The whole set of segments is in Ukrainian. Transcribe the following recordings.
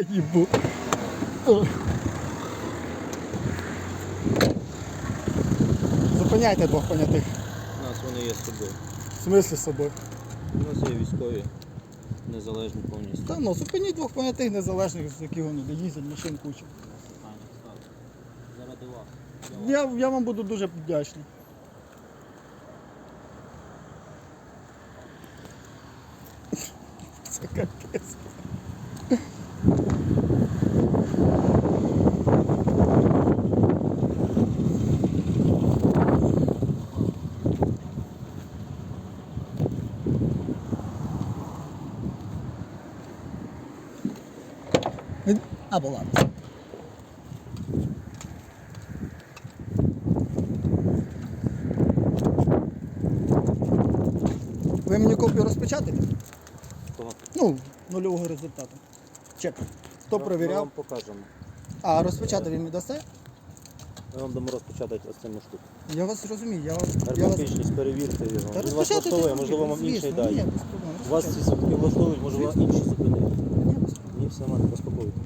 Їбу. Зупиняйте двох понятих. У нас вони є з собою. В смислі з собою. У нас є військові, незалежні повністю. Та ну, зупиніть двох понятих незалежних, з яких вони їздять, машин куча. Заради вас. Я, я вам буду дуже вдячний. Це капець. Або ладно. Ви мені копію розпечатаєте? Ну, нульового результату. Чек. Хто Ми перевіряв? вам покажемо. А розпечатати ви мені дасте? Ми вам дамо розпечатати ось штуку. Я вас розумію, я, вас- я вас. Ергофічність, перевірте його. Та Він вас розпечатайте, влаштовує, можливо, вам звісно, інший Ні, дає. без проблем. Вас ці сутки влаштовують, вам інші зупинити. Ні, все нормально, заспокоюйте.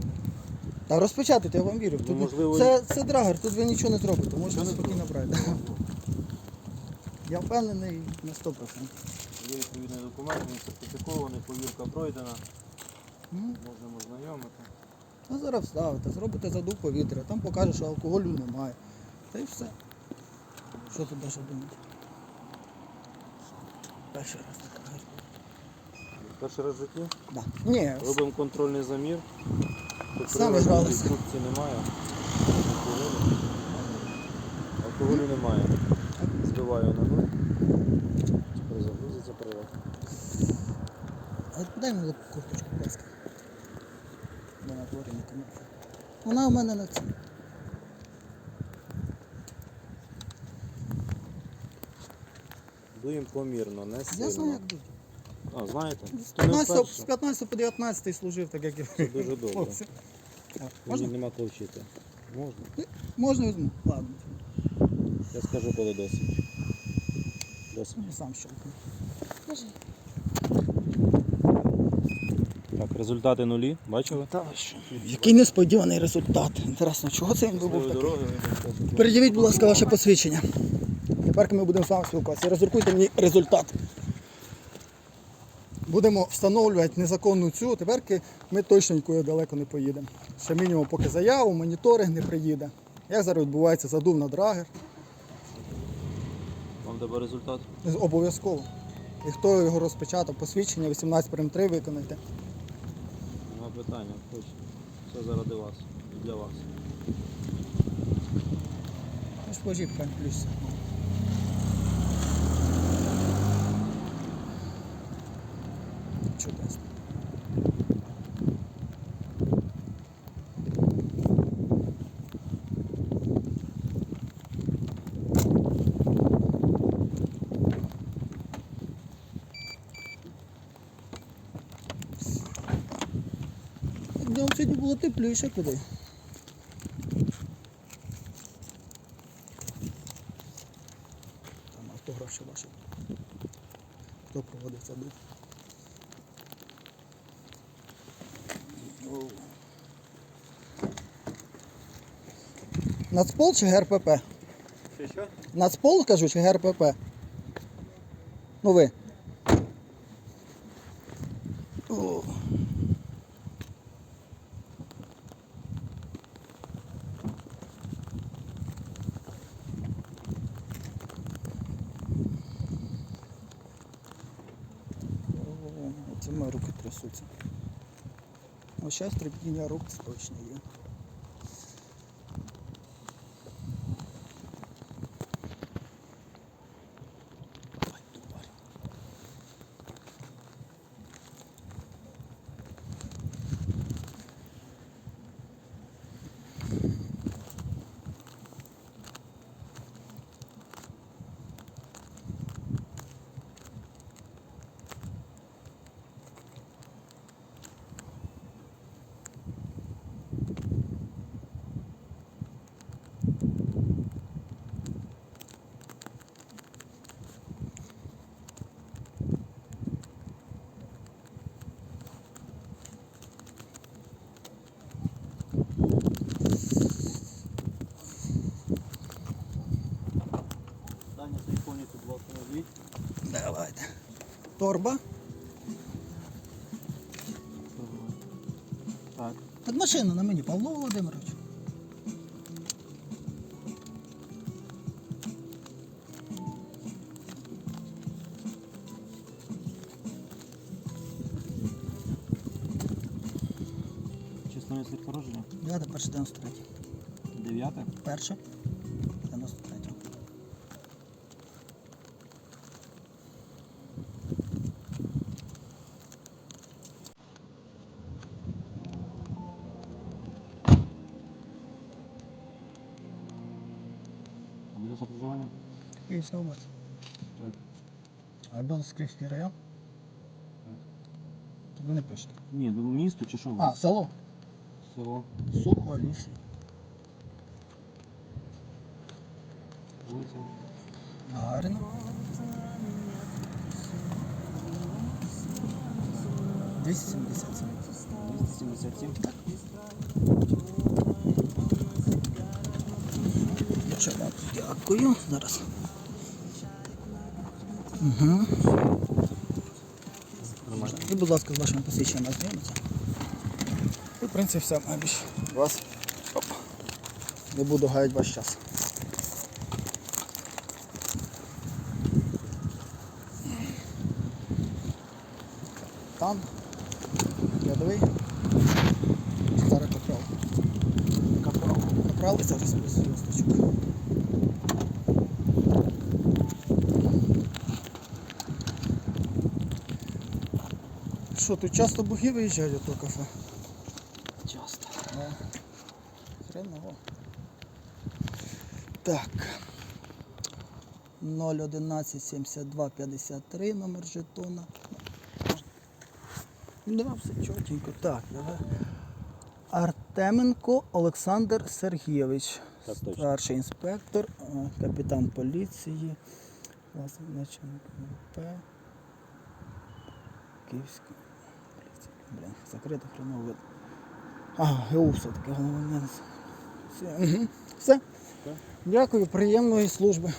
Та розпечатайте, я вам вірю. Тут, Ну, можливо, це, це драгер, тут ви нічого не зробите, можете Нічого не спокійно брати. Я впевнений на 100%. Є відповідний документ, він сертифікований, повірка пройдена. Ну, Можемо знайомити. а зараз вставите, зробите задув повітря, там покаже, що алкоголю немає. Та й все. Що тут даже думати? Перший раз драгері. Перший раз в житті. Да. Ні, Робимо контрольний замір. Самі приладу. Інструкції немає. Алкоголю. Алкоголю немає. Збиваю на нуль. Тепер загрузиться прилад. А дай мені курточку, будь ласка. Вона на дворі не кому. Вона у мене на цьому. Дуємо помірно, не Я сильно. знаю, як тут. А, знаєте? З 15, з 15 по 19 служив, так як і ви. дуже добре. хлопці. Так, Мені Можна? нема кого вчити. Можна. Можна візьму. Ладно. Я скажу, коли досить. Досить. Я сам щелкну. Так, результати нулі. Бачили? Та що? Який несподіваний результат. Інтересно, чого це він був такий? Передивіть, будь ласка, ваше посвідчення. Тепер ми будемо з вами спілкуватися. Розрахуйте мені результат. Будемо встановлювати незаконну цю, тепер ми точно нікуди далеко не поїдемо. Ще мінімум, поки заяву, моніторинг не приїде. Як зараз відбувається задув на драгер. Вам треба результат? Обов'язково. І хто його розпечатав, посвідчення 18 прим. 3 виконайте. Нема питання. Хоч. Все заради вас. І для вас. Ну ж плюс. Чудесно. Днем сьогодні було тепліше куди. Там автограф ще ваші. Хто проводив це був? Нацпол чи ГРПП? Що що? Нацпол, кажу, чи ГРПП? Ну ви. О. О, Це мої руки трясуться. Ось зараз трепіння рук точно є. Торба. Так. Так машина на мені, Павло Володимирович. Чисто місце пороження. 9 перше 93. Дев'яте. Перше 93. Область. Так. А Білоцерківський район? Ви не пишете. Ні, ну місто чи що? А, село. Село. Сухоліс. Вулиця. Гагаріна. Двісті сімдесят сім. 277. Чого? Дякую. Зараз. Угу. І, будь ласка, з вашими посвідченнями ознайомитися. І, в принципі, все, найбільше. Вас. Оп. Не буду гаяти ваш час. Там. Рядовий. Зараз капрал. Капрал. Капрал і зараз зв'язочок. Що, тут часто буги виїжджають до кафе? Часто. Ну, хреново. Так. 011 72 53 номер жетона. Да, все чотенько. Так, давай. А-Артеменко Олександр Сергійович. Так. Старший інспектор, е, капітан поліції, власник начальник ВП. Київський. Поліція. Блін, закрито хреново. А, ГУ все-таки головне. Все. Все. Дякую, приємної служби.